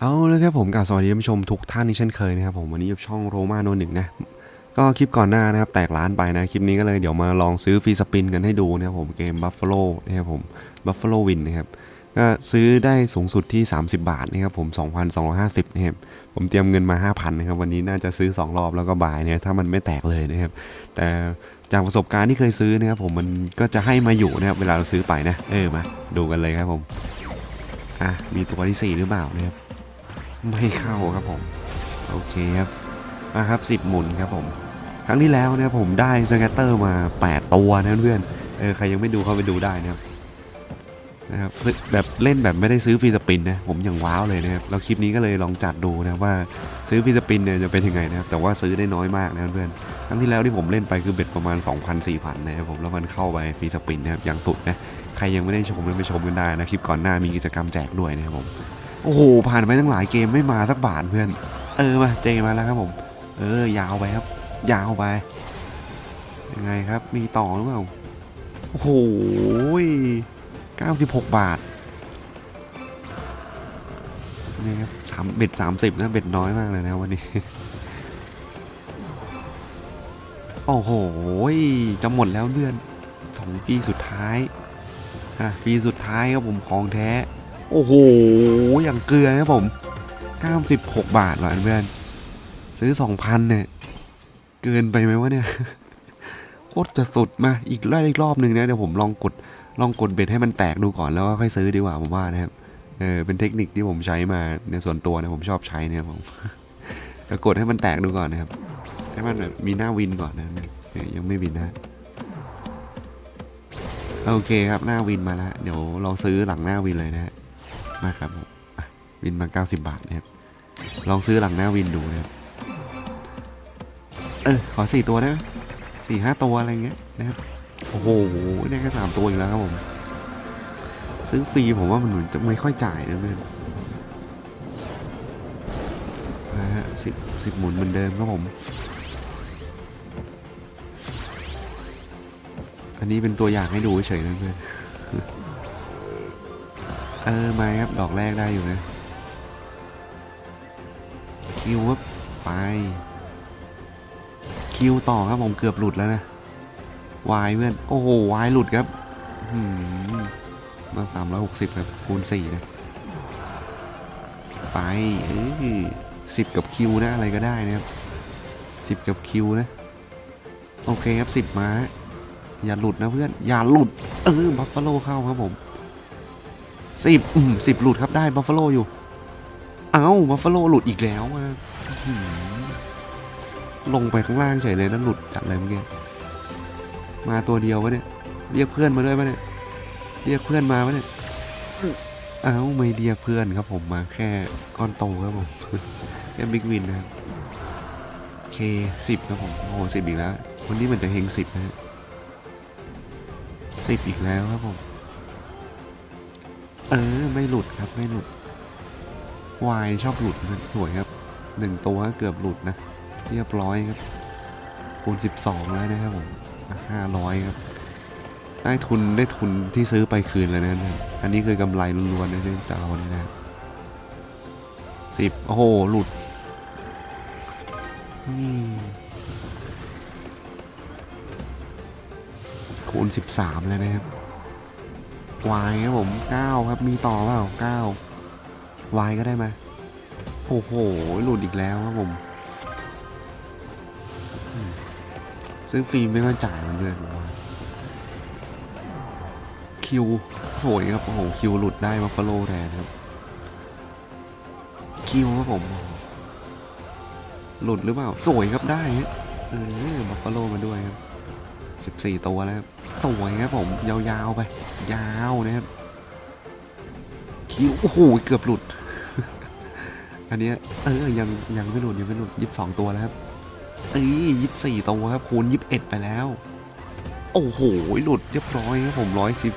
เอาแล้วครับผมกับสวัสดีท่านผู้ชมทุกท่านที่เช่นเคยนะครับผมวันนี้อยู่ช่องโรมาโนหนึ่งนะก็คลิปก่อนหน้านะครับแตกร้านไปนะคลิปนี้ก็เลยเดี๋ยวมาลองซื้อฟรีสปินกันให้ดูนะครับผมเกม Buffalo นะครับผม Buffalo Win นะครับก็ซื้อได้สูงสุดที่ 30 บาทนะครับผม 2,250นะครับผมเตรียมเงินมา 5,000นะครับวันนี้น่าจะซื้อ 2 รอบแล้วก็บายเนี่ยถ้ามันไม่แตกเลยนะครับแต่จากประสบการณ์ที่เคยซื้อนะครับผมมันก็จะให้มาอยู่นะครับเวลาเราซื้อไปนะเออมาดูกันเลยครับผมอะมีตัวที่สี่หรือเปล่านะครับ ไม่เข้าครับผม โอเคครับมาครับสิบหมุนครับผม ครั้งที่แล้วเนี่ยผมได้สแกตเตอร์มา 8 ตัวนะเพื่อนเออใครยังไม่ดูเข้าไปดูได้นะครับนะครับแบบเล่นแบบไม่ได้ซื้อฟีสปินนะผมยังว้าวเลยนะครับแล้วคลิปนี้ก็เลยลองจัดดูนะว่าซื้อฟีสปินเนี่ยจะเป็นยังไงนะครับแต่ว่าซื้อได้น้อยมากนะเพื่อนครั้งที่แล้วที่ผมเล่นไปคือเบ็ดประมาณ 2,000 4,000นะครับผมแล้วมันเข้าไปฟีสปินนะครับอย่างสุดนะใครยังไม่ได้ชมเลยไปชมกันได้นะคลิปก่อนหน้ามีกิจกรรมแจกด้วยนะครับผม โอ้โห ผ่านไปตั้งหลายเกมไม่มาสักบาทเพื่อน เออมาเจมาแล้วครับผม เออยาวไปครับ ยาวไป ยังไงครับ มีต่อหรือเปล่า โอ้โห96บาทนี่ครับสามเบ็ดสามสิบนะเบ็ดน้อยมากเลยนะวันนี้ โอ้โห จะหมดแล้วเดือนสองปีสุดท้าย อะปีสุดท้ายครับผมของแท้ โอ้โห อย่างเกลือครับผม 96 บาทเหรอเพื่อน ซื้อ 2,000 เนี่ย เกินไปไหมวะเนี่ย โคตรจะสุดมา อีกรอบอีกรอบหนึ่งนะ เดี๋ยวผมลองกด ลองกดเบ็ดให้มันแตกดูก่อนแล้วก็ค่อยซื้อดีกว่าผมว่านะครับ เออ เป็นเทคนิคที่ผมใช้มาในส่วนตัวนะผมชอบใช้เนี่ยผมจะกดให้มันแตกดูก่อนนะครับ ให้มันแบบมีหน้าวินก่อนนะเออยังไม่วินนะโอเคครับหน้าวินมาแล้วเดี๋ยวลองซื้อหลังหน้าวินเลยนะฮะ มาครับผมวินมา 90 บาทนะครับ ลองซื้อหลังหน้าวินดูนะครับ เออ ขอสี่ตัวได้ไหมสี่ห้าตัวอะไรเงี้ยนะครับ โอ้โหได้แค่สามตัวอีกแล้วครับผม ซื้อฟรีผมว่ามันเหมือนจะไม่ค่อยจ่ายนะเพื่อนนะฮะสิบสิบหมุนเหมือนเดิมครับผม อันนี้เป็นตัวอย่างให้ดูเฉยๆนะเพื่อน เออมาครับ ดอกแรกได้อยู่นะคิวครับไป คิวต่อครับผมเกือบหลุดแล้วนะวายเพื่อน โอ้โหวายหลุดครับหือมาสามร้อยหกสิบครับคูณสี่นะ ไปเอ้ยสิบกับคิวนะอะไรก็ได้นะครับสิบกับคิวนะ โอเคครับสิบมา อย่าหลุดนะเพื่อน อย่าหลุด เออบัฟฟาโลเข้าครับผม สิบอืมสิบหลุดครับได้บัฟฟาโลอยู่ เอ้าบัฟฟาโลหลุดอีกแล้วอะลงไปข้างล่างเฉยเลยแล้วหลุดจัดเลยเมื่อกี้มาตัวเดียววะเนี่ยเรียกเพื่อนมาด้วยปะเนี่ยเรียกเพื่อนมาปะเนี่ยเอ้าไม่เรียกเพื่อนครับผมมาแค่ก้อนโตครับผมแค่บิ๊กวินนะครับเคสิบครับผมโอ้โหสิบอีกแล้ววันนี้มันจะเฮงสิบนะฮะสิบอีกแล้วครับผม เออ ไม่หลุดครับ ไม่หลุด วายชอบหลุดนะสวยครับหนึ่งตัวเกือบหลุดนะ เรียบร้อยครับคูณสิบสองแล้วนะครับผมห้าร้อยครับ ได้ทุนได้ทุนที่ซื้อไปคืนแล้วนะเนี่ยอันนี้คือกำไรล้วนๆนะเนี่จะเอาเนี่ยนะสิบโอ้โห หลุดคูณสิบสามแล้วนะครับ วายครับผมเก้าครับมีต่อเปล่าเก้าวายก็ได้ไหมโอ้โหหลุดอีกแล้วครับผมซื้อฟรีไม่ค่อยจ่ายมันด้วยผมว่าคิวสวยครับโอ้โหคิวหลุดได้มาฟาโลแทนครับ คิวครับผม หลุดหรือเปล่า สวยครับได้ฮะเออบัฟฟาโลมาด้วยครับ สิบสี่ตัวแล้วครับ สวยครับผม ยาวๆไป ยาวนะครับ คิว โอ้โห เกือบหลุด อันนี้เออ ยังยังไม่หลุดยังไม่หลุดยี่สิบสองตัวแล้วครับเอ้ยยี่สิบสี่ตัวครับ คูณยี่สิบเอ็ดไปแล้ว โอ้โห หลุดเรียบร้อยครับผมร้อยสิบ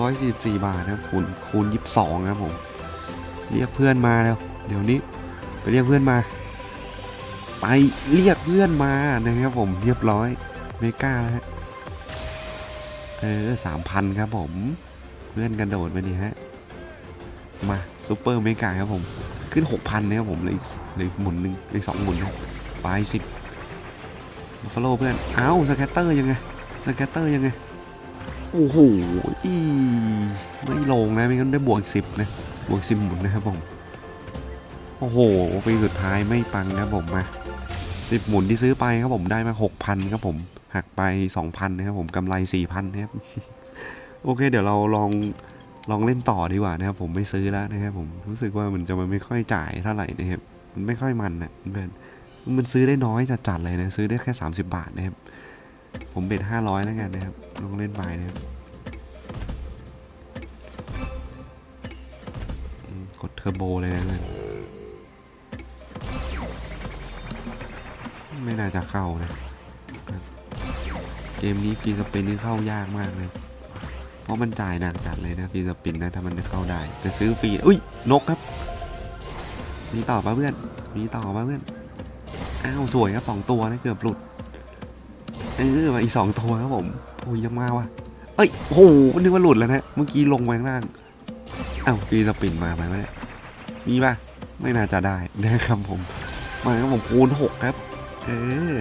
ร้อยสี่สี่บาทนะครับ คูณคูณยี่สิบสองครับผม เรียกเพื่อนมาแล้ว เดี๋ยวนี้ไปเรียกเพื่อนมา ไปเรียกเพื่อนมานะครับผมเรียบร้อยไม่กล้าแล้วฮะ เออสามพันครับผม เพื่อนกระโดดมาดิฮะ มาซูเปอร์เมกาครับผม ขึ้นหกพันนะครับผมเลยเลยหมุนหนึ่งเลยสองหมุนครับไปสิบัฟฟาโลเพื่อน เอ้าสแกตเตอร์ยังไงสแกตเตอร์ยังไง โอ้โหอีไม่ลงนะไม่งั้นได้บวกสิบนะ บวกสิบหมุนนะครับผม โอ้โหปีสุดท้ายไม่ปังนะผมมาสิบหมุนที่ซื้อไปครับผมได้มาหกพันครับผม หักไปสองพันนะครับผมกำไรสี่พันนะครับ โอเค เดี๋ยวเราลองลองเล่นต่อดีกว่านะครับ ผมไม่ซื้อแล้วนะครับผมรู้สึกว่ามันจะมันไม่ค่อยจ่ายเท่าไหร่นะครับมันไม่ค่อยมันนะเพื่อนมันซื้อได้น้อยจัดๆเลยนะซื้อได้แค่ 30 บาทนะครับ ผมเบ็ดห้าร้อยแล้วกันนะครับลองเล่นไปนะครับกดเทอร์โบเลยนะเพื่อนไม่น่าจะเข้านะ เกมนี้ฟรีสเปนนี่เข้ายากมากเลย เพราะมันจ่ายหนักจัดเลยนะฟรีสปินนะถ้ามันจะเข้าได้ แต่ซื้อฟรี อุ้ย นกครับ มีต่อปะเพื่อน มีต่อปะเพื่อน อ้าวสวยครับสองตัวนะเกือบหลุด เออมาอีกสองตัวครับผมโอ้ยยังมาว่ะ เอ้ยโอ้โหนึกว่าหลุดแล้วนะเมื่อกี้ลงไปข้างล่างอ้าวฟรีสปินมาไหมวะเนี่ยมีปะไม่น่าจะได้นะครับผมมาครับผมคูณหกครับ เออ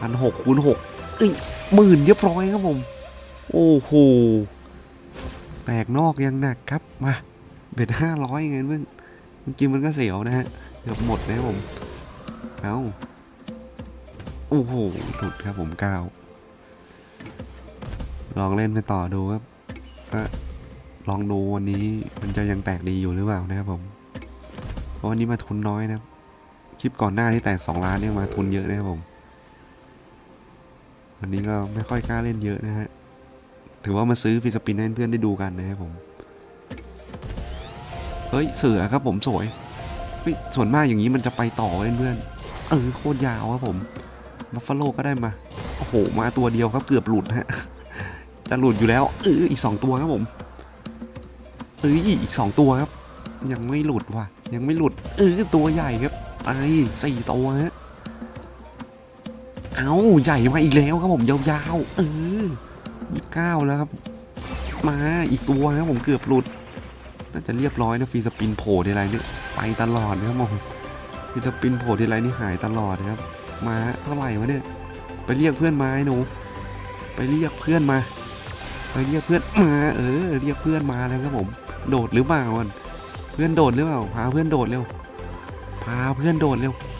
พันหกคูณหก เอ้ยหมื่นเรียบร้อยครับผม โอ้โห แตกนอกยังหนักครับ มาเบ็ดห้าร้อยไงเพื่อนจริงมันก็เสียวนะฮะเกือบหมดนะครับผม เอาโอ้โหหลุดครับผมก้าวลองเล่นไปต่อดูครับก็ลองดูวันนี้มันจะยังแตกดีอยู่หรือเปล่านะครับผม เพราะวันนี้มาทุนน้อยนะครับคลิปก่อนหน้าที่แตกสองล้านเนี่ยมาทุนเยอะนะครับผม วันนี้ก็ไม่ค่อยกล้าเล่นเยอะนะฮะ ถือว่ามาซื้อฟิสปินให้เพื่อนได้ดูกันนะครับผม เฮ้ยเสือครับผมสวยส่วนมากอย่างนี้มันจะไปต่อเพื่อนเออโคตรยาวครับผมบัฟฟาโลก็ได้มา โอ้โห มาตัวเดียวครับเกือบหลุดฮะ จะหลุดอยู่แล้วเอออีกสองตัวครับผมเอ้ยอีกสองตัวครับ ยังไม่หลุดว่ะ ยังไม่หลุดเออตัวใหญ่ครับไปสี่ตัวฮะ เอาใหญ่มาอีกแล้วครับผมยาวๆ เออยี่สิบเก้าแล้วครับ มาอีกตัวนะครับผมเกือบหลุด น่าจะเรียบร้อยนะฟรีสปินโผล่ทีไรเนี่ยไปตลอดนะครับผมฟรีสปินโผล่ทีไรนี่หายตลอดนะครับ มาเท่าไหร่วะเนี่ย ไปเรียกเพื่อนมาไอ้หนู ไปเรียกเพื่อนมา ไปเรียกเพื่อนมา เออ เรียกเพื่อนมาแล้วครับผม โดดหรือเปล่ามันเพื่อนโดดหรือเปล่า พาเพื่อนโดดเร็ว พาเพื่อนโดดเร็วพาเ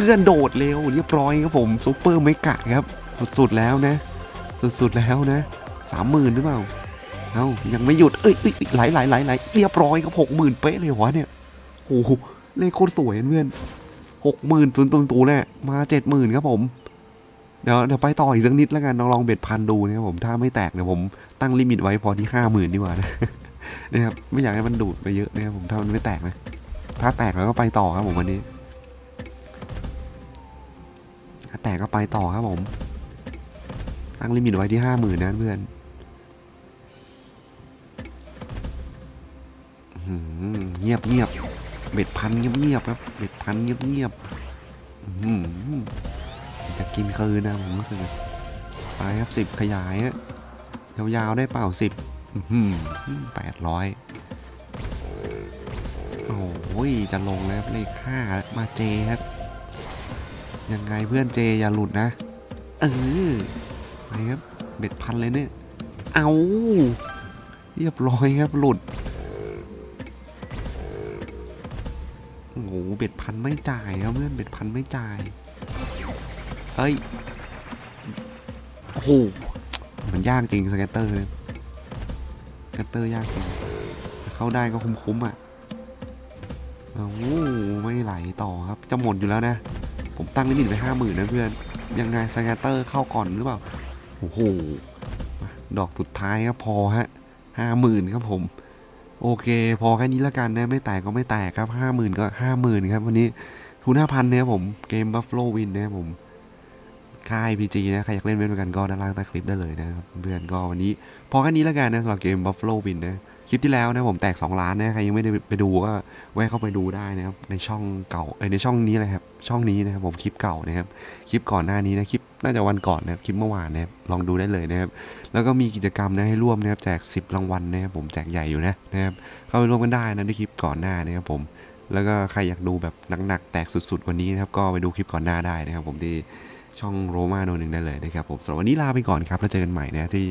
พื่อนโดดเร็วเรียบร้อยครับผมซูเปอร์เมกะครับ สุดๆแล้วนะ สุดๆแล้วนะสามหมื่นหรือเปล่าเอ้ายังไม่หยุดเอ้ยเอ้ยไหลไหลไหลไหลเรียบร้อยครับหกหมื่นเป๊ะเลยวะเนี่ยโอ้โหเลขโคตรสวยเพื่อนหกหมื่นตุนตุนตูแน่มาเจ็ดหมื่นครับผม เดี๋ยวเดี๋ยวไปต่ออีกสักนิดแล้วกันลองลองเบ็ดพันดูนะครับผมถ้าไม่แตกเดี๋ยวผมตั้งลิมิตไว้พอที่ห้าหมื่นดีกว่านะนะครับไม่อยากให้มันดูดไปเยอะนะครับผมถ้ามันไม่แตกนะถ้าแตกแล้วก็ไปต่อครับผมวันนี้ ถ้าแตกก็ไปต่อครับผม ตั้งลิมิตไว้ที่ห้าหมื่นนะเพื่อนเงียบเงียบเบ็ดพันเงียบเงียบครับเบ็ดพันเงียบเงียบจะกินคืนนะผมรู้สึกไปครับสิบขยายฮะยาวๆได้เปล่าสิบแปดร้อยโอ้ยจะลงแล้วเลขห้ามาเจครับ ยังไงเพื่อนเจอย่าหลุดนะ เออไปครับเบ็ดพันเลยเนี่ย เอาเรียบร้อยครับหลุด โอ้โหเบ็ดพันไม่จ่ายครับเพื่อนเบ็ดพันไม่จ่ายเฮ้ย โอ้โห มันยากจริงสเก็ตเตอร์เลยสเก็ตเตอร์ยากจริงเข้าได้ก็คุ้มๆอะโอ้โหไม่ไหลต่อครับ จะหมดอยู่แล้วนะ ตั้งลิมิตไว้ห้าหมื่นนะเพื่อน ยังไงสแกตเตอร์เข้าก่อนหรือเปล่า โอ้โห ดอกสุดท้ายครับพอฮะห้าหมื่นครับผม โอเค พอแค่นี้แล้วกันนะ ไม่แตกก็ไม่แตกครับห้าหมื่นก็ห้าหมื่นครับ วันนี้ทุนห้าพันเนี่ยผม เกม Buffalo Win นะครับผม ค่าย PG นะ ใครอยากเล่นเว็บกันก็ด้านล่างใต้คลิปได้เลยนะครับเพื่อนก็วันนี้ พอแค่นี้แล้วกันนะสำหรับเกม Buffalo Win นะ คลิปที่แล้วนะผมแตก 2 ล้านนะใครยังไม่ได้ไปดูก็แวะเข้าไปดูได้นะครับในช่องเก่าเอ้ยในช่องนี้เลยครับช่องนี้นะครับผมคลิปเก่านะครับคลิปก่อนหน้านี้นะคลิปน่าจะวันก่อนนะครับคลิปเมื่อวานนะครับลองดูได้เลยนะครับแล้วก็มีกิจกรรมนะให้ร่วมนะครับแจก 10 รางวัลนะครับผมแจกใหญ่อยู่นะนะครับเข้าไปร่วมกันได้นะในคลิปก่อนหน้านะครับผมแล้วก็ใครอยากดูแบบหนักๆแตกสุดๆกว่านี้นะครับก็ไปดูคลิปก่อนหน้าได้นะครับผมที่ ช่องโรมาโนหนึ่งได้เลยนะครับผมสำหรับวันนี้ลาไปก่อนครับแล้วเจอกันใหม่นะที่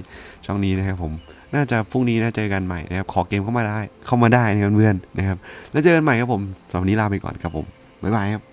ช่องนี้นะครับผมน่าจะพรุ่งนี้นะเจอกันใหม่นะครับขอเกมเข้ามาได้เข้ามาได้นะครับเพื่อนนะครับแล้วเจอกันใหม่ครับผมสำหรับวันนี้ลาไปก่อนครับผมบ๊ายบายครับ